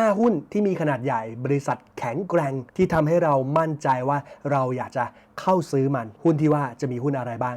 5 หุ้นที่มีขนาดใหญ่บริษัทแข็งแกร่งที่ทำให้เรามั่นใจว่าเราอยากจะเข้าซื้อมัน หุ้นที่ว่าจะมีหุ้นอะไรบ้าง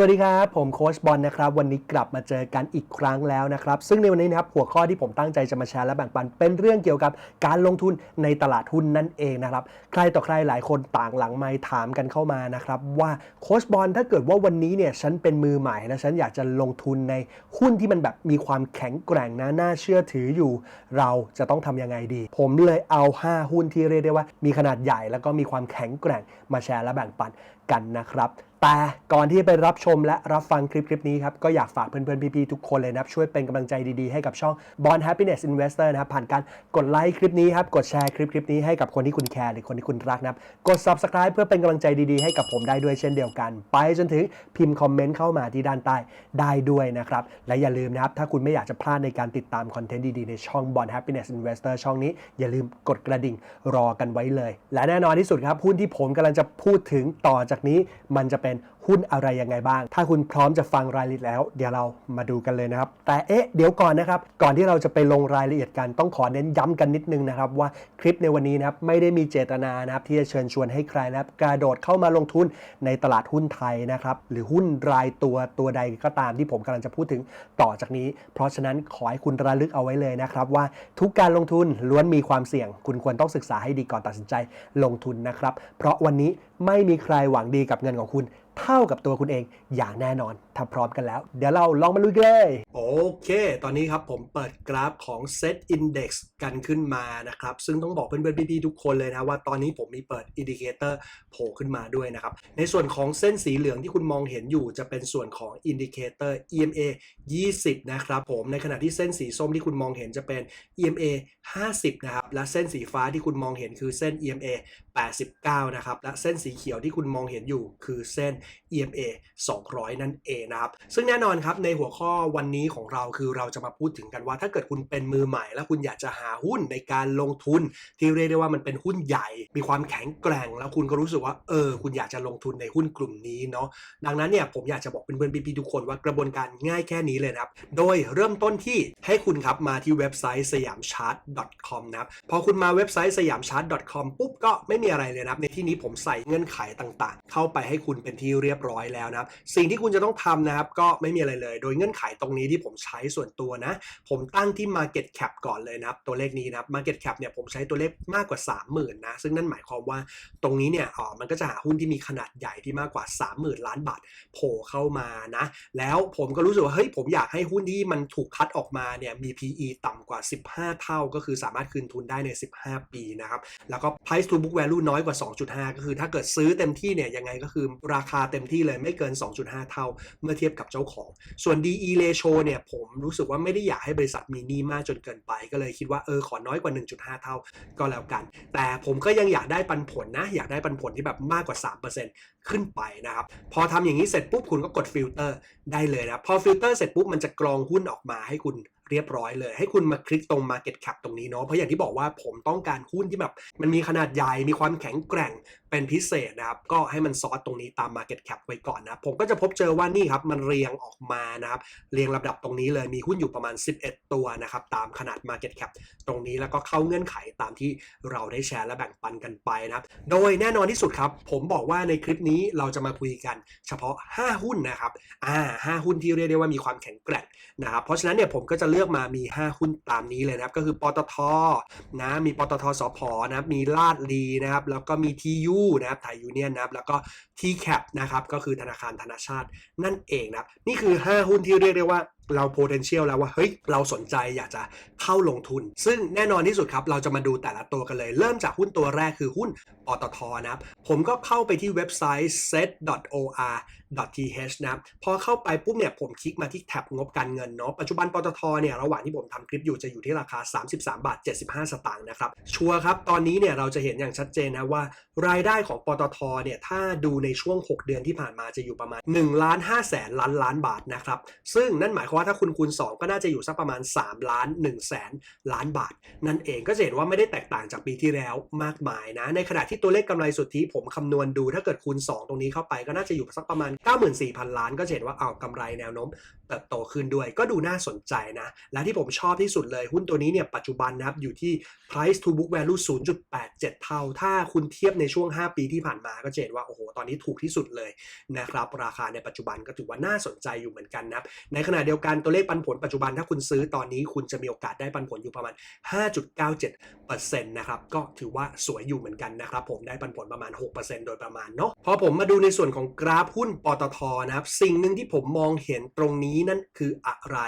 สวัสดีครับ ผมโคชบอลนะครับ วันนี้กลับมาเจอกันอีกครั้งแล้วนะครับ ซึ่งในวันนี้นะครับหัวข้อที่ผมตั้งใจจะมาแชร์และแบ่งปัน เป็นเรื่องเกี่ยวกับการลงทุนในตลาดหุ้นนั่นเองนะครับ ใครต่อใครหลายคนต่างหลังไมค์ถามกันเข้ามานะครับว่าโคชบอลถ้าเกิดว่าวันนี้เนี่ยฉันเป็นมือใหม่และฉันอยากจะลงทุนในหุ้นที่มันแบบมีความแข็งแกร่งนะน่าเชื่อถืออยู่ เราจะต้องทำยังไงดี ผมเลยเอา 5 หุ้นที่เรียกได้ว่า มีขนาดใหญ่แล้วก็มีความแข็งแกร่งมาแชร์และแบ่งปันกันนะครับ แต่ก่อนที่จะไปรับชมและรับฟังคลิปคลิปนี้ครับ ก็อยากฝากเพื่อนๆ พี่ๆ ทุกคนเลยนะครับ ช่วยเป็นกำลังใจดีๆ ให้กับช่อง Bond Happiness Investor นะครับ ผ่านการกดไลค์คลิปนี้ครับ กดแชร์คลิปคลิปนี้ให้กับคนที่คุณแคร์หรือคนที่คุณรักนะครับ กด Subscribe เพื่อเป็นกำลังใจดีๆ ให้กับผมได้ด้วยเช่นเดียวกัน ไปจนถึงพิมพ์คอมเมนต์เข้ามาที่ด้านใต้ได้ด้วยนะครับ และอย่าลืมนะครับ ถ้าคุณไม่อยากจะพลาดในการติดตามคอนเทนต์ดีๆ ในช่อง Bond Happiness Investor ช่องนี้ อย่าลืมกดกระดิ่งรอกันไว้เลย และแน่นอนที่สุดครับหุ้นที่ผมกำลังจะพูดถึงต่อจากนี้มันจะเป็น and หุ้นอะไรยังไงบ้าง ถ้าคุณพร้อมจะฟังรายละเอียดแล้ว เดี๋ยวเรามาดูกันเลยนะครับ แต่เอ๊ะเดี๋ยวก่อนนะครับ ก่อนที่เราจะไปลงรายละเอียดกันต้องขอเน้นย้ำกันนิดนึงนะครับว่าคลิปในวันนี้นะครับไม่ได้มีเจตนานะครับที่จะเชิญชวนให้ใครนะครับกระโดดเข้ามาลงทุนในตลาดหุ้นไทยนะครับหรือหุ้นรายตัวตัวใดก็ตามที่ผมกำลังจะพูดถึงต่อจากนี้ เพราะฉะนั้นขอให้คุณระลึกเอาไว้เลยนะครับว่าทุกการลงทุนล้วนมีความเสี่ยง คุณควรต้องศึกษาให้ดีก่อนตัดสินใจลงทุนนะครับ เพราะวันนี้ไม่มีใครหวังดีกับเงินของคุณ เท่ากับตัวคุณเองอย่างแน่นอน ถ้าพร้อมกันแล้ว เดี๋ยวเราลองมาลุยกันเลย โอเค ตอนนี้ครับผมเปิดกราฟของ Set Index กันขึ้นมานะครับ ซึ่งต้องบอกเพื่อนๆพี่ๆทุกคนเลยนะ ว่าตอนนี้ผมมีเปิดอินดิเคเตอร์โผล่ขึ้นมาด้วยนะครับ ในส่วนของเส้นสีเหลืองที่คุณมองเห็นอยู่จะเป็นส่วนของอินดิเคเตอร์ EMA 20 นะครับผมในขณะที่เส้นสีส้มที่คุณมองเห็นจะเป็น EMA 50 นะครับ และเส้นสีฟ้าที่คุณมองเห็นคือเส้น EMA 89 นะครับ และเส้นสีเขียวที่คุณมองเห็นอยู่คือเส้น EMA 200 นั่นเองนะครับ ซึ่งแน่นอนครับในหัวข้อวันนี้ของเราคือเราจะมาพูดถึงกันว่า ถ้าเกิดคุณเป็นมือใหม่ แล้วคุณอยากจะหาหุ้นในการลงทุน ที่เรียกได้ว่ามันเป็นหุ้นใหญ่ มีความแข็งแกร่ง แล้วคุณก็รู้สึกว่าเออคุณอยากจะลงทุนในหุ้นกลุ่มนี้เนาะดังนั้นเนี่ยผมอยากจะบอกเพื่อนๆพี่ๆทุกคนว่ากระบวนการง่ายแค่นี้เลยนะครับโดยเริ่มต้นที่ให้คุณครับมาที่เว็บไซต์สยามชาร์ต .com นะครับพอคุณมาเว็บไซต์สยามชาร์ต .com ปุ๊บก็ไม่มีอะไรเลยนะครับในที่นี้ผมใส่เงื่อนไขต่างๆ เข้าไปให้คุณเป็นที่เรียบร้อยแล้วนะครับสิ่งที่คุณจะต้องทำนะครับก็ไม่มีอะไรเลย โดยเงื่อนไขตรงนี้ที่ผมใช้ส่วนตัวนะ ผมตั้งที่ Market Cap ก่อนเลยนะครับตัวเลขนี้นะครับ Market Cap เนี่ยผมใช้ตัวเลขมากกว่า 30,000นะซึ่งนั่นหมายความว่าตรงนี้เนี่ยอ๋อมันก็จะหาหุ้นที่มีขนาดใหญ่ที่มากกว่า 30,000 ล้านบาทโผล่เข้ามานะ แล้วผมก็รู้สึกว่าเฮ้ยผมอยากให้หุ้นที่มันถูกคัดออกมาเนี่ยมี PE ต่ำกว่า 15 เท่า ก็คือสามารถคืนทุนได้ใน 15 ปีนะครับแล้วก็ price to book value น้อยกว่า 2.5 ก็คือถ้าเกิดซื้อเต็มที่เนี่ยยังไงก็คือราคาเต็มที่เลยไม่เกิน 2.5 เท่าเมื่อเทียบกับเจ้าของ ส่วน DE ratio เนี่ยผมรู้สึกว่าไม่ได้อยากให้บริษัทมีหนี้มากจนเกินไป ก็เลยคิดว่าเออขอน้อยกว่า 1.5 เท่าก็แล้วกัน แต่ผมก็ยังอยากได้ปันผลนะ อยากได้ปันผลที่แบบมากกว่า 3%ขึ้นไปนะครับ พอทำอย่างนี้เสร็จปุ๊บคุณก็กดฟิลเตอร์ได้เลยนะ พอฟิลเตอร์เสร็จปุ๊บมันจะกรองหุ้นออกมาให้คุณ เรียบร้อยเลย ให้คุณมาคลิกตรง Market Cap ตรงนี้เนาะเพราะอย่างที่บอกว่าผมต้องการหุ้นที่แบบมันมีขนาดใหญ่มีความแข็งแกร่งเป็นพิเศษนะครับ ก็ให้มันซอสตรงนี้ตาม Market Cap ไว้ก่อนนะผมก็จะพบเจอว่านี่ครับมันเรียงออกมานะครับ เรียงลำดับตรงนี้เลยมีหุ้นอยู่ประมาณ 11 ตัวนะครับตามขนาด Market Cap ตรงนี้แล้วก็เข้าเงื่อนไขตามที่เราได้แชร์และแบ่งปันกันไปนะครับ โดยแน่นอนที่สุดครับ ผมบอกว่าในคลิปนี้เราจะมาคุยกันเฉพาะ 5 หุ้นนะครับอ่า5หุ้นที่เรียกได้ว่ามีความแข็งแกร่งนะครับเพราะฉะนั้นเนี่ยผมก็จะเลือกลือกมามี 5 หุ้นตามนี้เลยนะครับ ก็คือปตทนะมีปตทสพนะครับมีลาดลีนะครับแล้วก็มีทียูนะครับไทยยูเนียนนะครับแล้วก็ TCAP นะครับก็คือธนาคารธนาชาตินั่นเองนะนี่คือ 5 หุ้นที่เรียกได้ว่าเรา potential แล้วว่าเฮ้ยเราสนใจอยากจะเข้าลงทุน ซึ่งแน่นอนที่สุดครับ เราจะมาดูแต่ละตัวกันเลย เริ่มจากหุ้นตัวแรกคือหุ้นปตทนะครับ ผมก็เข้าไปที่เว็บไซต์ set.or.th นะครับพอเข้าไปปุ๊บเนี่ยผมคลิกมาที่แท็บงบการเงินเนาะปัจจุบันปตทเนี่ยระหว่างที่ผมทำคลิปอยู่จะอยู่ที่ราคา 33 บาท 75 สตางค์นะครับชัวร์ครับตอนนี้เนี่ยเราจะเห็นอย่างชัดเจนนะว่ารายได้ของปตทเนี่ยถ้าดูในในช่วง 6 เดือนที่ผ่านมาจะอยู่ประมาณ1ล้าน5แสนล้านล้านบาทนะครับ ซึ่งนั่นหมายความะห์ถ้าคุณคูณ 2 ก็น่าจะอยู่สักประมาณ 3 ล้าน1แสนล้านบาท นั่นเองก็จะเห็นว่าไม่ได้แตกต่างจากปีที่แล้วมากมายนะ ในขณะที่ตัวเลขกำไรสุทธิผมคำนวณดู ถ้าเกิดคูณ 2 ตรงนี้เข้าไปก็น่าจะอยู่สักประมาณ 94,000 ล้าน ก็จะเห็นว่าเอากำไรแนวโน้มเติบโตขึ้นด้วย ก็ดูน่าสนใจนะ และที่ผมชอบที่สุดเลยหุ้นตัวนี้เนี่ยปัจจุบันนะครับอยู่ที่ price to book value 0.87 เท่า ถ้าคุณเทียบในช่วง 5 ปีที่ผ่านมาก็จะเห็นว่าโอ้โหตอนนี้ถูกที่สุดเลยนะครับราคาในปัจจุบันก็ถือว่าน่าสนใจอยู่เหมือนกันนะในขณะเดียวกันตัวเลขปันผลปัจจุบันถ้าคุณซื้อตอนนี้คุณจะมีโอกาสได้ปันผลอยู่ประมาณ 5.97%นะครับก็ถือว่าสวยอยู่เหมือนกันนะครับผมได้ปันผลประมาณ 6%โดยประมาณเนาะพอผมมาดูในส่วนของกราฟหุ้นปตทนะครับสิ่งหนึ่งที่ผมมองเห็นตรงนี้นั่นคืออะไร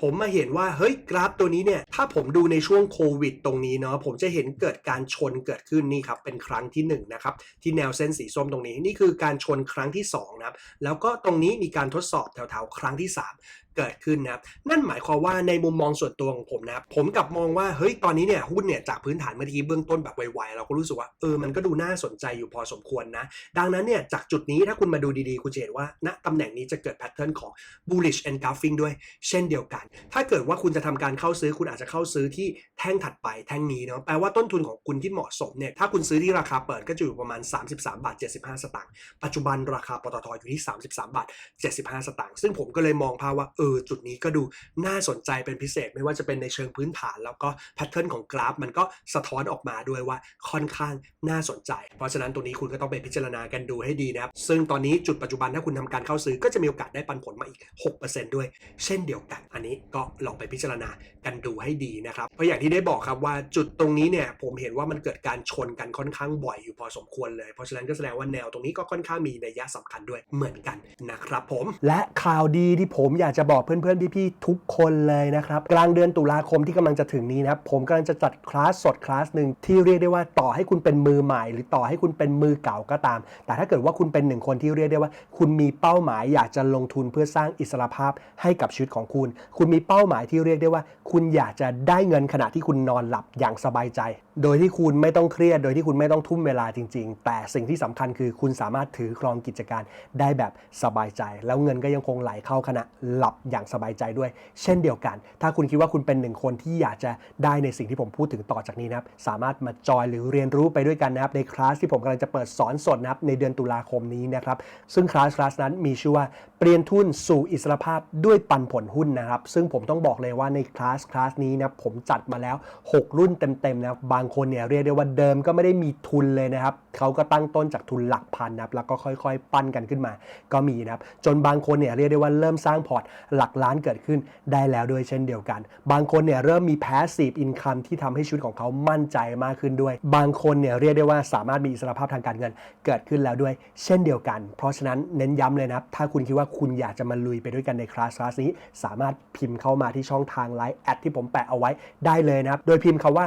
ผมมาเห็นว่าเฮ้ยกราฟตัวนี้เนี่ยถ้าผมดูในช่วงโควิดตรงนี้เนาะผมจะเห็นเกิดการชนเกิดขึ้นนี่ครับเป็นครั้งที่1นงนะครับที่แนวเส้นสีส้มตรงนี้นี่คือือการชนครั้งที่2นะครับแล้วก็ตรงนี้มีการทดสอบแถวๆ ครั้งที่ 3เกิดขึ้นนะครับนั่นหมายความว่าในมุมมองส่วนตัวของผมนะครับผมกลับมองว่าเฮ้ยตอนนี้เนี่ยหุ้นเนี่ยจากพื้นฐานเมื่อกี้เบื้องต้นแบบไวๆเราก็รู้สึกว่าเออมันก็ดูน่าสนใจอยู่พอสมควรนะ ดังนั้นเนี่ยจากจุดนี้ถ้าคุณมาดูดีๆ คุณจะเห็นว่าณตำแหน่งนี้จะเกิดแพทเทิร์นของ bullish engulfing ด้วย เช่นเดียวกัน ถ้าเกิดว่าคุณจะทำการเข้าซื้อคุณอาจจะเข้าซื้อที่แท่งถัดไปแท่งนี้เนาะแปลว่าต้นทุนของคุณที่เหมาะสมเนี่ยถ้าคุณซื้อที่ราคาเปิดก็จะอยู่ประมาณ 33 บาท 75 สตางค์ปัจจุบันราคาปตทอยู่ที่ 33 บาท 75 สตางค์ซึ่งผมก็เลยมองภาพว่าเออจุดนี้ก็ดูน่าสนใจเป็นพิเศษไม่ว่าจะเป็นในเชิงพื้นฐาน แล้วก็แพทเทิร์นของกราฟ มันก็สะท้อนออกมาด้วยว่าค่อนข้างน่าสนใจ เพราะฉะนั้นตรงนี้คุณก็ต้องไปพิจารณากันดูให้ดีนะครับ ซึ่งตอนนี้จุดปัจจุบันถ้าคุณทำการเข้าซื้อก็จะมีโอกาสได้ปันผลมาอีก 6%ด้วย เช่นเดียวกัน อันนี้ก็ลองไปพิจารณากันดูให้ดีนะครับ เพราะอย่างที่ได้บอกครับว่าจุดตรงนี้เนี่ยผมเห็นว่ามันเกิดการชนกันค่อนข้างบ่อยอยู่พอสมควรเลย เพราะฉะนั้นก็แสดงว่าแนวตรงนี้ก็ค่อนข้างมีนัยยะสำคัญด้วยเหมือนกันนะครับผม และข่าวดีที่ผมอยากจะบอกเพื่อนๆพี่ๆทุกคนเลยนะครับ กลางเดือนตุลาคมที่กำลังจะถึงนี้นะครับผมกำลังจะจัดคลาสสดคลาสหนึ่งที่เรียกได้ว่าต่อให้คุณเป็นมือใหม่ หรือต่อให้คุณเป็นมือเก่าก็ตาม แต่ถ้าเกิดว่าคุณเป็นหนึ่งคนที่เรียกได้ว่า คุณมีเป้าหมายอยากจะลงทุนเพื่อสร้างอิสรภาพให้กับชีวิตของคุณ คุณมีเป้าหมายที่เรียกได้ว่า คุณอยากจะได้เงินขณะที่คุณนอนหลับอย่างสบายใจโดยที่คุณไม่ต้องเครียด โดยที่คุณไม่ต้องทุ่มเวลาจริง ๆ แต่สิ่งที่สำคัญคือคุณสามารถถือครองกิจการได้แบบสบายใจ แล้วเงินก็ยังคงไหลเข้าขณะหลับอย่างสบายใจด้วย เช่นเดียวกัน ถ้าคุณคิดว่าคุณเป็นหนึ่งคนที่อยากจะได้ในสิ่งที่ผมพูดถึงต่อจากนี้นะครับ สามารถมาจอยหรือเรียนรู้ไปด้วยกันนะครับในคลาสที่ผมกำลังจะเปิดสอนสดนะครับในเดือนตุลาคมนี้นะครับ ซึ่งคลาสคลาสนั้นมีชื่อว่าเปลี่ยนทุนสู่อิสรภาพด้วยปันผลหุ้นนะครับ ซึ่งผมต้องบอกเลยว่าในคลาสคลาสนี้นะผมจัดมาแล้ว 6 รุ่นเต็มๆนะครับางคนเนี่ยเรียกได้ว่าเดิมก็ไม่ได้มีทุนเลยนะครับเขาก็ตั้งต้นจากทุนหลักพันนะครับแล้วก็ค่อยๆ ปั้นกันขึ้นมา ก็มีนะครับจนบางคนเนี่ยเรียกได้ว่าเริ่มสร้างพอร์ตหลักล้านเกิดขึ้นได้แล้วด้วยเช่นเดียวกัน บางคนเนี่ยเริ่มมี passive income ที่ทำให้ชีวิตของเขามั่นใจมากขึ้นด้วย บางคนเนี่ยเรียกได้ว่าสามารถมีอิสรภาพทางการเงินเกิดขึ้นแล้วด้วย เช่นเดียวกัน เพราะฉะนั้นเน้นย้ำเลยนะครับถ้าคุณคิดว่าคุณอยากจะมาลุยไปด้วยกันในคลาสคลาสนี้ สามารถพิมพ์เข้ามาที่ช่องทางไลน์แอดที่ผมแปะเอาไว้ได้เลยนะครับโดยพิมพ์คำว่า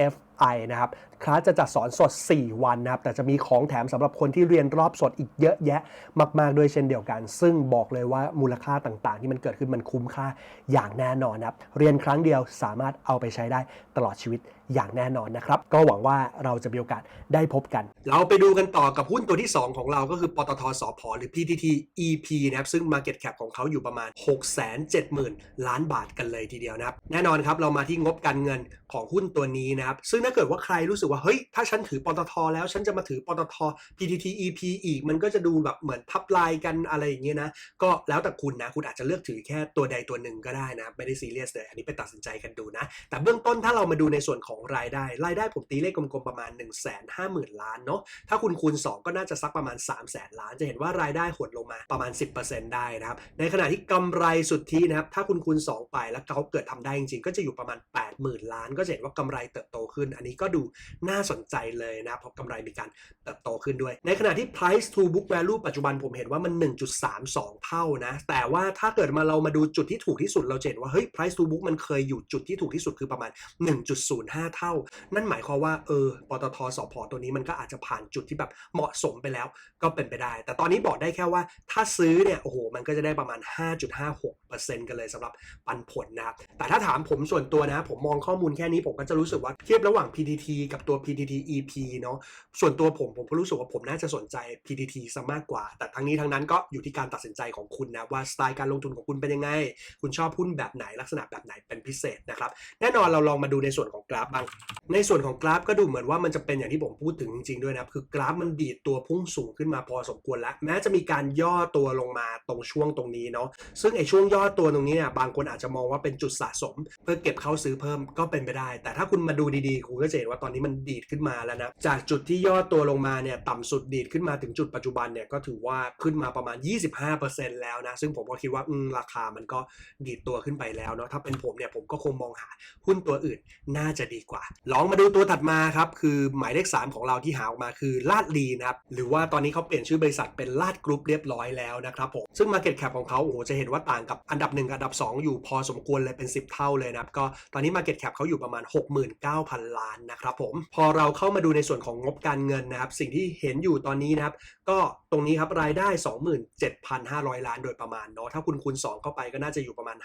F I นะครับคลาสจะจัดสอนสด 4 วันนะครับ แต่จะมีของแถมสำหรับคนที่เรียนรอบสดอีกเยอะแยะมากๆด้วยเช่นเดียวกัน ซึ่งบอกเลยว่ามูลค่าต่างๆ ที่มันเกิดขึ้นมันคุ้มค่าอย่างแน่นอนนะครับ เรียนครั้งเดียวสามารถเอาไปใช้ได้ตลอดชีวิตอย่างแน่นอนนะครับ ก็หวังว่าเราจะมีโอกาสได้พบกัน เราไปดูกันต่อกับหุ้นตัวที่ 2 ของเราก็คือปตทสพหรือ PTT EP นะครับ ซึ่ง Market Cap ของเขาอยู่ประมาณ 670,000 ล้านบาทกันเลยทีเดียวนะครับ แน่นอนครับเรามาที่งบการเงินของหุ้นตัวนี้นะครับซึ่งาเกิดว่าใครรู้สึกว่าเฮ้ยถ้าฉันถือปตท แล้วฉันจะมาถือปตท PTT EP อีก มันก็จะดูแบบเหมือนทับลายกันอะไรอย่างเงี้ยนะก็แล้วแต่คุณนะคุณอาจจะเลือกถือแค่ตัวใดตัวหนึ่งก็ได้นะไม่ได้ซีเรียสเลยอันนี้ไปตัดสินใจกันดูนะ แต่เบื้องต้นถ้าเรามาดูในส่วนของรายได้ รายได้ผมตีเลขกลมๆประมาณ 1 5 0 0 0 0 ล้านเนาะถ้าคุณคูณ 2 ก็น่าจะสักประมาณ 3 0 0แสนล้าน จะเห็นว่ารายได้หดลงมาประมาณ 10%ได้นะครับในขณะที่กำไรสุทธินะครับถ้าคุณคูณ 2 ไปแล้วเขาเกิดทำได้จริงๆ ก็จะอยู่ประมาณ 80,000 ล้าน ก็จะเห็นว่ากำไรเติบโตขึ้นอันนี้ก็ดูน่าสนใจเลยนะเพราะกำไรมีการเติบโตขึ้นด้วย ในขณะที่ price to book value ปัจจุบันผมเห็นว่ามัน 1.32 เท่านะ แต่ว่าถ้าเกิดมาเรามาดูจุดที่ถูกที่สุดเราเห็นว่าเฮ้ย price to book มันเคยอยู่จุดที่ถูกที่สุดคือประมาณ 1.05 เท่า นั่นหมายความว่าเออปตทสพตัวนี้มันก็อาจจะผ่านจุดที่แบบเหมาะสมไปแล้วก็เป็นไปได้ แต่ตอนนี้บอกได้แค่ว่าถ้าซื้อเนี่ยโอ้โหมันก็จะได้ประมาณ 5.56%กันเลยสำหรับปันผลนะครับแต่ถ้าถามผมส่วนตัวนะผมมองข้อมูลแค่นี้ผมก็จะรู้สึกว่าเทียบระหว่างว่าง PTT กับตัว PTT EP เนาะส่วนตัวผมผมก็รู้สึกว่าผมน่าจะสนใจ PTT ซะมากกว่า แต่ทั้งนี้ทั้งนั้นก็อยู่ที่การตัดสินใจของคุณนะว่าสไตล์การลงทุนของคุณเป็นยังไง คุณชอบหุ้นแบบไหนลักษณะแบบไหนเป็นพิเศษนะครับแน่นอนเราลองมาดูในส่วนของกราฟบ้างในส่วนของกราฟก็ดูเหมือนว่ามันจะเป็นอย่างที่ผมพูดถึงจริงๆด้วยนะคือกราฟมันดีดตัวพุ่งสูงขึ้นมาพอสมควรแล้ว แม้จะมีการย่อตัวลงมาตรงช่วงตรงนี้เนาะซึ่งไอ้ช่วงย่อตัวตรงนี้เนี่ยบางคนอาจจะมองว่าเป็นจุดสะสม เพื่อเก็บเข้าซื้อเพิ่มก็เป็นไปได้ แต่ถ้าคุณมาดูดีๆคุณก็จะเห็นว่าตอนนี้มันดีดขึ้นมาแล้วนะ จากจุดที่ย่อตัวลงมาเนี่ยต่ำสุดดีดขึ้นมาถึงจุดปัจจุบันเนี่ยก็ถือว่าขึ้นมาประมาณ 25%แล้วนะ ซึ่งผมก็คิดว่าอืมราคามันก็ดีดตัวขึ้นไปแล้วเนาะถ้าเป็นผมเนี่ยผมก็คงมองหาหุ้นตัวอื่นน่าจะดีกว่า ลองมาดูตัวถัดมาครับ คือหมายเลข 3 ของเราที่หาออกมาคือลาดลีนะครับหรือว่าตอนนี้เขาเปลี่ยนชื่อบริษัทเป็นลาดกรุ๊ปเรียบร้อยแล้วนะครับผมซึ่ง Market Cap ของเขาโอ้โหจะเห็นว่าต่างกับอันดับ 1 กับอันดับ 2 อยู่พอสมควรเลยเป็น 10 เท่าเลยนะครับก็ตอนนี้ Market Cap เขาอยู่ประมาณ 69,000ล้านนะครับผมพอเราเข้ามาดูในส่วนของงบการเงินนะครับสิ่งที่เห็นอยู่ตอนนี้นะครับก็ตรงนี้ครับรายได้ 27,500 ล้านโดยประมาณเนาะถ้าคุณคูณ2 เข้าไปก็น่าจะอยู่ประมาณ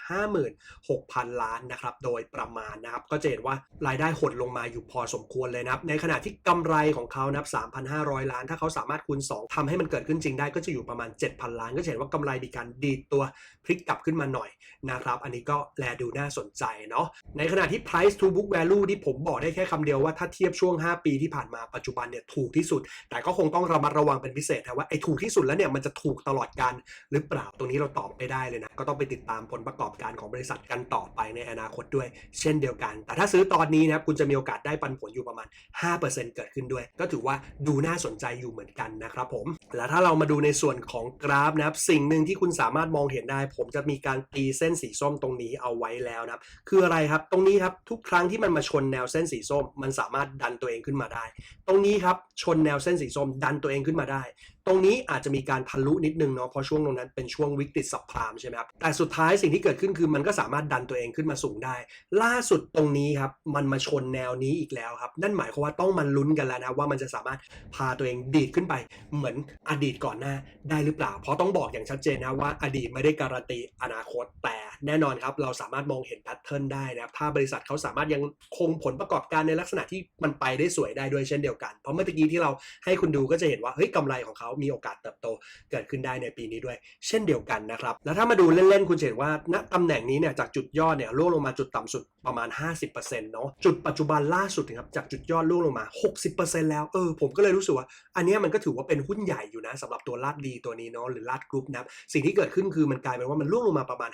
56,000 ล้านนะครับโดยประมาณนะครับก็จะเห็นว่ารายได้หดลงมาอยู่พอสมควรเลยนะครับในขณะที่กำไรของเขานะครับ3,500 ล้าน ถ้าเขาสามารถคูณ 2ทำให้มันเกิดขึ้นจริงได้ก็จะอยู่ประมาณ 7,000 ล้าน ก็จะเห็นว่ากำไรมีการดีดตัวพลิกกลับขึ้นมาหน่อยนะครับอันนี้ก็แลดูน่าสนใจเนาะในขณะที่ price to book value ที่ผมบอกได้แค่คำเดียวว่าถ้าเทียบช่วง 5 ปีที่ผ่านมาปัจจุบันเนี่ยถูกที่สุด แต่ก็คงต้องระมัดระวังเป็นพิเศษนะว่าไอ้ถูกที่สุดแล้วเนี่ยมันจะถูกตลอดการหรือเปล่าตรงนี้เราตอบไม่ได้เลยนะก็ต้องไปติดตามผลประกอบการของบริษัทกันต่อไปในอนาคตด้วย เช่นเดียวกัน แต่ถ้าซื้อตอนนี้นะครับคุณจะมีโอกาสได้ปันผลอยู่ประมาณ 5%เกิดขึ้นด้วย ก็ถือว่าดูน่าสนใจอยู่เหมือนกันนะครับผมแล้วถ้าเรามาดูในส่วนของกราฟนะครับสิ่งหนึ่งที่คุณสามารถมองเห็นได้ ผมจะมีการตีเส้นสีส้มตรงนี้เอาไว้แล้วนะครับคืออะไรครับตรงนี้ครับทุกครั้งที่มันมาชนแนวเส้นสีส้มมันสามารถดันตัวเองขึ้นมาได้ ตรงนี้ครับชนแนวเส้นสีส้มดันตัวเองขึ้นมาได้ ตรงนี้อาจจะมีการทะลุนิดนึงเนาะเพราะช่วงตรงนั้นเป็นช่วงวิกฤตสับพรามใช่ไหมครับแต่สุดท้ายสิ่งที่เกิดขึ้นคือมันก็สามารถดันตัวเองขึ้นมาสูงได้ ล่าสุดตรงนี้ครับมันมาชนแนวนี้อีกแล้วครับนั่นหมายความว่าต้องมันลุ้นกันแล้วนะว่ามันจะสามารถพาตัวเองดีดขึ้นไป เหมือนอดีตก่อนหน้าได้หรือเปล่า เพราะต้องบอกอย่างชัดเจนนะว่าอดีตไม่ได้การันตีอนาคตแต่แน่นอนครับเราสามารถมองเห็นแพทเทิร์นได้นะครับถ้าบริษัทเขาสามารถยังคงผลประกอบการในลักษณะที่มันไปได้สวยได้ด้วยเช่นเดียวกัน เพราะเมื่อกี้ที่เราให้คุณดูก็จะเห็นว่าเฮ้ยกำไรของเขามีโอกาสเติบโตเกิดขึ้นได้ในปีนี้ด้วย เช่นเดียวกันนะครับ แล้วถ้ามาดูเล่นๆ คุณจะเห็นว่าณตำแหน่งนี้เนี่ยจากจุดยอดเนี่ยร่วงลงมาจุดต่ำสุดประมาณ 50%เนาะจุดปัจจุบันล่าสุดนะครับจากจุดยอดร่วงลงมา 60%แล้วเออผมก็เลยรู้สึกว่า อันนี้มันก็ถือว่าเป็นหุ้นใหญ่อยู่นะสำหรับตัวลาดดีตัวนี้เนาะหรือลาดกรุ๊ปนะสิ่งที่เกิดขึ้นคือมันกลายเป็นว่ามันร่วงลงมาประมาณ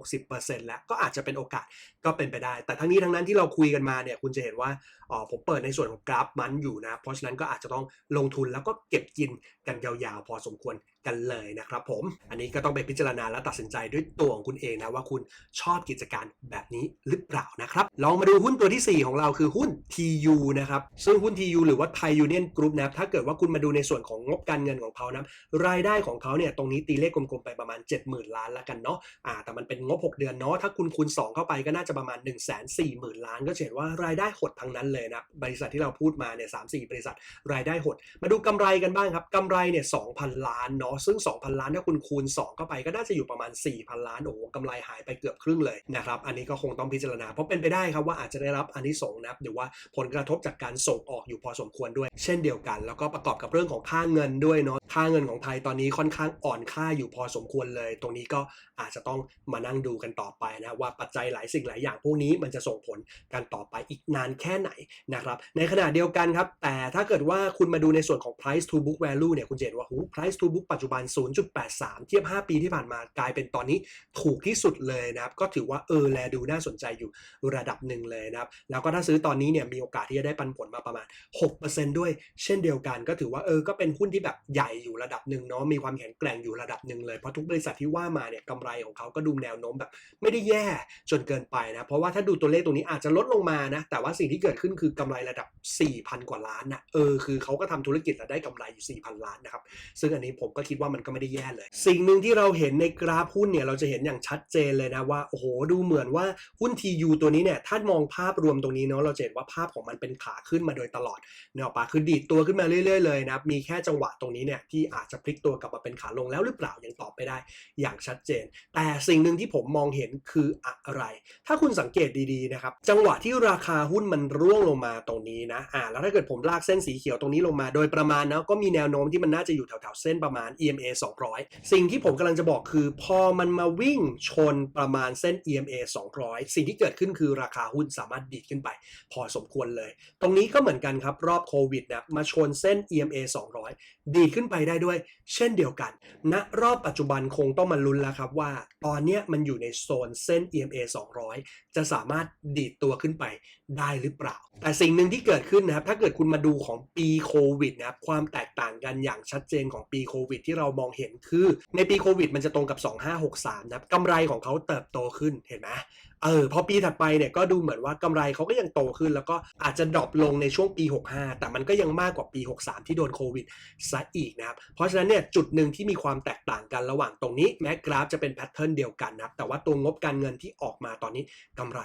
50-60%แล้วก็อาจจะเป็นโอกาสก็เป็นไปได้ แต่ทั้งนี้ทั้งนั้นที่เราคุยกันมาเนี่ยคุณจะเห็นว่าอ๋อผมเปิดในส่วนของกราฟมันอยู่นะ เพราะฉะนั้นก็อาจจะต้องลงทุนแล้วก็เก็บกินกันยาวๆ พอสมควร กันเลยนะครับผม อันนี้ก็ต้องไปพิจารณาและตัดสินใจด้วยตัวของคุณเองนะว่าคุณชอบกิจการแบบนี้หรือเปล่านะครับ ลองมาดูหุ้นตัวที่ 4 ของเราคือหุ้น TU นะครับ ซึ่งหุ้น TU หรือว่า Thai Union Group นะครับถ้าเกิดว่าคุณมาดูในส่วนของงบการเงินของเขานะรายได้ของเขาเนี่ยตรงนี้ตีเลขกลมๆไปประมาณ 70,000 ล้านล้วกันเนาะอ่าแต่มันเป็นงบ 6 เดือนเนาะถ้าคุณคูณ2 เข้าไปก็น่าจะประมาณ 1 4 0 0 0 0 ล้าน ก็เห็นว่ารายได้หดทั้งนั้นเลยนะบริษัทที่เราพูดมาเนี่ยสามสี่บริษัทรายได้หด มาดูกำไรกันบ้างครับกำไรเนี่ย2,000 ล้านเนาะซึ่ง 2,000 ล้านถ้าคุณคูณ 2 เข้าไปก็น่าจะอยู่ประมาณ 4,000 ล้านโอ้โหกำไรหายไปเกือบครึ่งเลยนะครับอันนี้ก็คงต้องพิจารณาเพราะเป็นไปได้ครับว่าอาจจะได้รับอันที่สงนะหรือว่าผลกระทบจากการส่งออกอยู่พอสมควรด้วย เช่นเดียวกัน แล้วก็ประกอบกับเรื่องของค่าเงินด้วยเนาะค่าเงินของไทยตอนนี้ค่อนข้างอ่อนค่าอยู่พอสมควรเลย ตรงนี้ก็อาจจะต้องมานั่งดูกันต่อไปนะว่าปัจจัยหลายสิ่งหลายอย่างพวกนี้มันจะส่งผลกันต่อไปอีกนานแค่ไหนนะครับในขณะเดียวกันครับแต่ถ้าเกิดว่าคุณมาดูในส่วนของ price to book value เนี่ยคุณเห็นว่าหู price to book ปัจจุบัน 0.83 เทียบ 5 ปีที่ผ่านมากลายเป็นตอนนี้ถูกที่สุดเลยนะครับ ก็ถือว่าเออแลดูน่าสนใจอยู่ระดับหนึ่งเลยนะครับ แล้วก็ถ้าซื้อตอนนี้เนี่ยมีโอกาสที่จะได้ปันผลมาประมาณ 6%ด้วย เช่นเดียวกัน ก็ถือว่าเออก็เป็นหุ้นที่แบบใหญ่อยู่ระดับหนึ่งเนาะมีความแข็งแกร่งอยู่ระดับหนึ่งเลยเพราะทุกบริษัทที่ว่ามาเนี่ยกำไรของเขาก็ดูแนวโน้มแบบ ไม่ได้แย่จนเกินไปนะเพราะว่าถ้าดูตัวเลขตรงนี้อาจจะลดลงมานะแต่ว่าสิ่งที่เกิดขึ้นคือกำไรระดับ 4,000 กว่าล้านนะเออคือเขาก็ทำธุรกิจแล้วได้กำไรอยู่4,000 ล้านนะครับซึ่งอันนี้ผมก็คิดว่ามันก็ไม่ได้แย่เลย สิ่งหนึ่งที่เราเห็นในกราฟหุ้นเนี่ยเราจะเห็นอย่างชัดเจนเลยนะว่าโอ้โหดูเหมือนว่าหุ้น TU ตัวนี้เนี่ยถ้ามองภาพรวมตรงนี้เนาะเราจะเห็นว่าภาพของมันเป็นขาขึ้นมาโดยตลอดเนาะปะคือดีดตัวขึ้นมาเรื่อย ๆเลยนะมีแค่จังหวะตรงนี้เนี่ยที่อาจจะพลิกตัวกลับมาเป็นขาลงแล้วหรือเปล่ายังตอบไม่ได้อย่างชัดเจน แต่สิ่งหนึ่งที่ผมมองเห็นคืออะไร ถ้าคุณสังเกตดีๆนะครับจังหวะที่ราคาหุ้นมันร่วงลงมาตรงนี้นะอ่าแล้วถ้าเกิดผมลากเส้นสีเขียวตรงนี้ลงมาโดยประมาณนะก็มีแนวโน้มที่มันน่าจะอยู่แถวๆเส้นประมาณ EMA 200 สิ่งที่ผมกำลังจะบอกคือ พอมันมาวิ่งชนประมาณเส้น EMA 200 สิ่งที่เกิดขึ้นคือราคาหุ้นสามารถดีดขึ้นไป พอสมควรเลย ตรงนี้ก็เหมือนกันครับ รอบโควิดนะมาชนเส้น EMA 200 ดีดขึ้นไปได้ด้วย เช่นเดียวกันณรอบปัจจุบันคงต้องมาลุ้นแล้วครับว่า ตอนนี้มันอยู่ในโซนเส้น EMA 200 จะสามารถดีดตัวขึ้นไปได้หรือเปล่า แต่สิ่งหนึ่งที่เกิดขึ้นนะครับถ้าเกิดคุณมาดูของปีโควิดนะครับความแตกต่างกันอย่างชัดเจนของปีโควิดที่เรามองเห็นคือในปีโควิดมันจะตรงกับ 2563 นะครับกำไรของเขาเติบโตขึ้นเห็นไหม เออพอปีถัดไปเนี่ยก็ดูเหมือนว่ากำไรเขาก็ยังโตขึ้น แล้วก็อาจจะดรอปลงในช่วงปี 65 แต่มันก็ยังมากกว่าปี 63 ที่โดนโควิดซะอีกนะครับเพราะฉะนั้นเนี่ยจุดหนึ่งที่มีความแตกต่างกันระหว่างตรงนี้แม้กราฟจะเป็นแพทเทิร์นเดียวกันนะครับแต่ว่าตัวงบการเงินที่ออกมาตอนนี้กำไร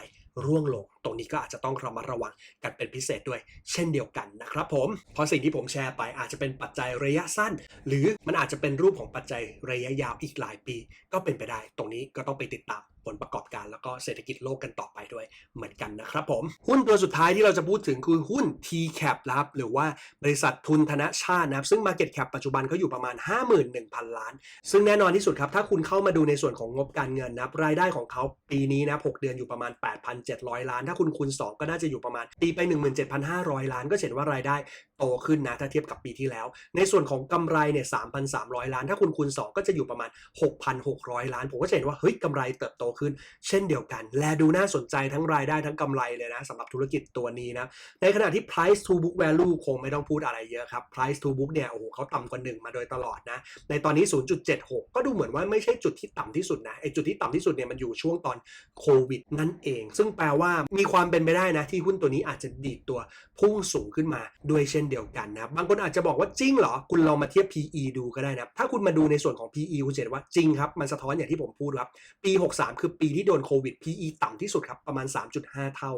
ร่วงลง ตรงนี้ก็อาจจะต้องระมัดระวังกันเป็นพิเศษด้วย เช่นเดียวกันนะครับผม เพราะสิ่งที่ผมแชร์ไปอาจจะเป็นปัจจัยระยะสั้น หรือมันอาจจะเป็นรูปของปัจจัยระยะยาวอีกหลายปี ก็เป็นไปได้ ตรงนี้ก็ต้องไปติดตาม ผลประกอบการแล้วก็เศรษฐกิจโลกกันต่อไปด้วยเหมือนกันนะครับผม หุ้นตัวสุดท้ายที่เราจะพูดถึงคือหุ้น TCAP นะครับหรือว่าบริษัททุนธนชาตินะครับซึ่ง Market Cap ปัจจุบันเขาอยู่ประมาณ 51,000 ล้าน ซึ่งแน่นอนที่สุดครับ ถ้าคุณเข้ามาดูในส่วนของงบการเงินนะครับรายได้ของเขาปีนี้นะ6เดือนอยู่ประมาณ 8,700 ล้าน ถ้าคุณคูณ2 ก็น่าจะอยู่ประมาณตีไป 17,500 ล้าน ก็เห็นว่ารายได้ โตขึ้นนะถ้าเทียบกับปีที่แล้ว ในส่วนของกำไรเนี่ย3,300 ล้าน ถ้าคุณคูณ 2 ก็จะอยู่ประมาณ 6,600 ล้าน ผมก็จะเห็นว่าเฮ้ยกำไรเติบโตขึ้น เช่นเดียวกัน และดูน่าสนใจทั้งรายได้ทั้งกำไรเลยนะสำหรับธุรกิจตัวนี้นะ ในขณะที่ price to book value คงไม่ต้องพูดอะไรเยอะครับ price to book เนี่ยโอ้โหเขาต่ำกว่า1มาโดยตลอดนะ ในตอนนี้ 0.76 ก็ดูเหมือนว่าไม่ใช่จุดที่ต่ำที่สุดนะไอจุดที่ต่ำที่สุดเนี่ยมันอยู่ช่วงตอนโควิดนั่นเอง ซึ่งแปลว่ามีความเป็นไปได้นะที่หุ้นตัวนี้อาจจะดีดตัวพุ่งสูงขึ้นมาด้วยเช่นเดียวกันนะบางคนอาจจะบอกว่าจริงเหรอ คุณลองมาเทียบ PE ดูก็ได้นะถ้าคุณมาดูในส่วนของ PE คุณจะเห็นว่าจริงครับ มันสะท้อนอย่างที่ผมพูดครับ ปี 63 คือปีที่โดนโควิด PE ต่ำที่สุดครับ ประมาณ 3.5 เท่า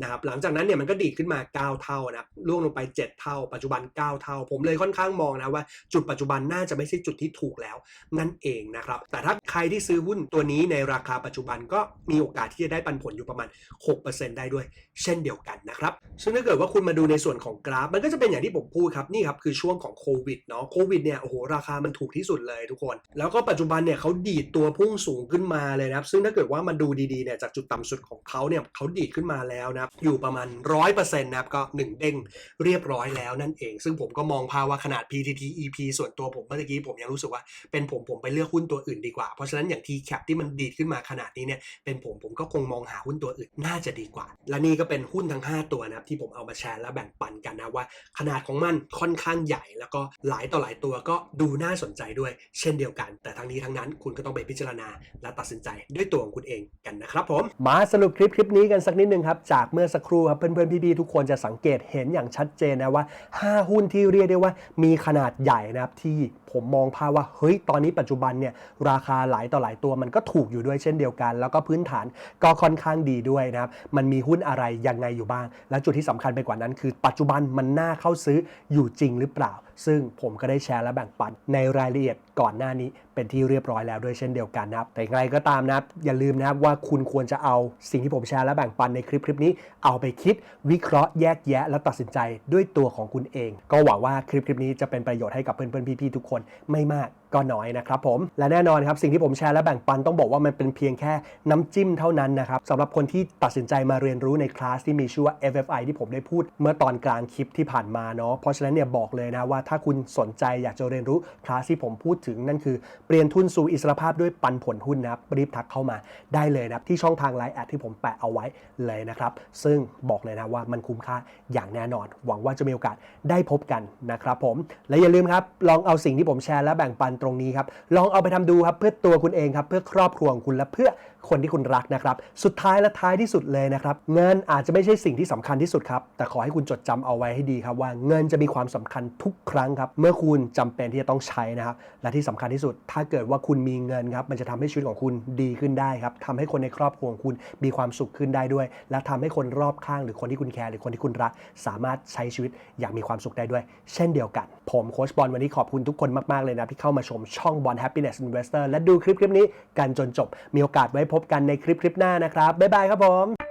นะครับหลังจากนั้นเนี่ยมันก็ดีดขึ้นมา 9 เท่านะครับล่วงลงไป 7 เท่า ปัจจุบัน 9 เท่า ผมเลยค่อนข้างมองนะว่าจุดปัจจุบันน่าจะไม่ใช่จุดที่ถูกแล้ว นั่นเองนะครับแต่ถ้าใครที่ซื้อหุ้นตัวนี้ในราคาปัจจุบันก็มีโอกาสที่จะได้ปันผลอยู่ประมาณ 6%ได้ด้วย เช่นเดียวกันนะครับซึ่งถ้าเกิดว่าคุณมาดูในส่วนของกราฟมันก็จะเป็นอย่างที่ผมพูดครับนี่ครับคือช่วงของโควิดเนาะโควิดเนี่ยโอ้โหราคามันถูกที่สุดเลยทุกคน แล้วก็ปัจจุบันเนี่ยเขาดีดตัวพุ่งสูงขึ้นมาเลยนะครับซึ่งถ้าเกิดว่ามาดูดีๆเนี่ยจากจุดต่ำสุดของเขาเนี่ยเขาดีดขึ้นมาแล้วนะครับอยู่ประมาณ100%นะครับก็1เด้งเรียบร้อยแล้วนั่นเอง ซึ่งผมก็มองภาวะขนาด PTT EP ส่วนตัวผมเมื่อกี้ผมยังรู้สึกว่าเป็นผมผมไปเลือกหุ้นตัวอื่นดีกว่า เพราะฉะนั้นอย่าง TCAP ที่มันดีดขึ้นมาขนาดนี้เนี่ยเป็นผมผมก็คงมองหาหุ้นตัวอื่นน่าจะดีกว่า และนี่ก็เป็นหุ้นทั้ง 5 ตัวนะครับที่ผมเอามาแชร์และแบ่งปันกันนะว่าขนานาดของมันค่อนข้างใหญ่ แล้วก็หลายต่อหลายตัวก็ดูน่าสนใจด้วย เช่นเดียวกัน แต่ทั้งนี้ทั้งนั้นคุณก็ต้องไปพิจารณา และตัดสินใจด้วยตัวของคุณเองกันนะครับผม มาสรุปคลิปคลิปนี้กันสักนิดนึงครับ จากเมื่อสักครู่ครับเพื่อนๆพี่ๆทุกคนจะสังเกตเห็นอย่างชัดเจนนะว่า 5 หุ้นที่เรียกได้ว่ามีขนาดใหญ่นะครับที่ ผมมองภาพว่าเฮ้ยตอนนี้ปัจจุบันเนี่ยราคาหลายต่อหลายตัวมันก็ถูกอยู่ด้วยเช่นเดียวกัน แล้วก็พื้นฐานก็ค่อนข้างดีด้วยนะครับมันมีหุ้นอะไรยังไงอยู่บ้าง และจุดที่สำคัญไปกว่านั้น คือปัจจุบันมันน่าเข้าซื้ออยู่จริงหรือเปล่า ซึ่งผมก็ได้แชร์และแบ่งปันในรายละเอียด ก่อนหน้านี้เป็นที่เรียบร้อยแล้วด้วยเช่นเดียวกันนะครับ แต่อย่างไรก็ตามนะครับ อย่าลืมนะครับว่าคุณควรจะเอาสิ่งที่ผมแชร์และแบ่งปันในคลิปคลิปนี้ เอาไปคิดวิเคราะห์แยกแยะ และตัดสินใจด้วยตัวของคุณเอง ก็หวังว่าคลิปคลิปนี้จะเป็นประโยชน์ให้กับเพื่อนๆพี่ๆทุกคนไม่มาก ก็น้อยนะครับผมและแน่นอนครับสิ่งที่ผมแชร์และแบ่งปันต้องบอกว่ามันเป็นเพียงแค่น้ำจิ้มเท่านั้นนะครับสำหรับคนที่ตัดสินใจมาเรียนรู้ในคลาสที่มีชื่อว่า FFI ที่ผมได้พูดเมื่อตอนกลางคลิปที่ผ่านมาเนาะเพราะฉะนั้นเนี่ยบอกเลยนะว่าถ้าคุณสนใจอยากจะเรียนรู้คลาสที่ผมพูดถึงนั่นคือเปลี่ยนทุนสู่อิสรภาพด้วยปันผลหุ้นนะครับรีบทักเข้ามาได้เลยนะที่ช่องทางไลน์แอดที่ผมแปะเอาไว้เลยนะครับซึ่งบอกเลยนะว่ามันคุ้มค่าอย่างแน่นอน หวังว่าจะมีโอกาสได้พบกันนะครับผมและอย่าลืมครับลองเอาสิ่งที่ผมแชร์และแบ่งปันตรงนี้ครับ ลองเอาไปทำดูครับเพื่อตัวคุณเองครับ เพื่อครอบครัวของคุณและเพื่อคนที่คุณรักนะครับ สุดท้ายและท้ายที่สุดเลยนะครับ เงินอาจจะไม่ใช่สิ่งที่สำคัญที่สุดครับ แต่ขอให้คุณจดจำเอาไว้ให้ดีครับว่าเงินจะมีความสำคัญทุกครั้งครับ เมื่อคุณจำเป็นที่จะต้องใช้นะครับ และที่สำคัญที่สุด ถ้าเกิดว่าคุณมีเงินครับ มันจะทำให้ชีวิตของคุณดีขึ้นได้ครับทำให้คนในครอบครัวของคุณมีความสุขขึ้นได้ด้วย และทำให้คนรอบข้างหรือคนที่คุณแคร์หรือคนที่คุณรัก สามารถใช้ชีวิตอย่างมีความสุขได้ด้วย เช่นเดียวกัน ผมโค้ชบอลวันนี้ขอบคุณทุกคนมากๆเลยนะที่เข้ามาชมช่องบอล Happiness Investor และดูคลิปคลิปนี้กันจนจบมีโอกาสไว้พบกันในคลิปคลิปหน้านะครับบ๊ายบายครับผม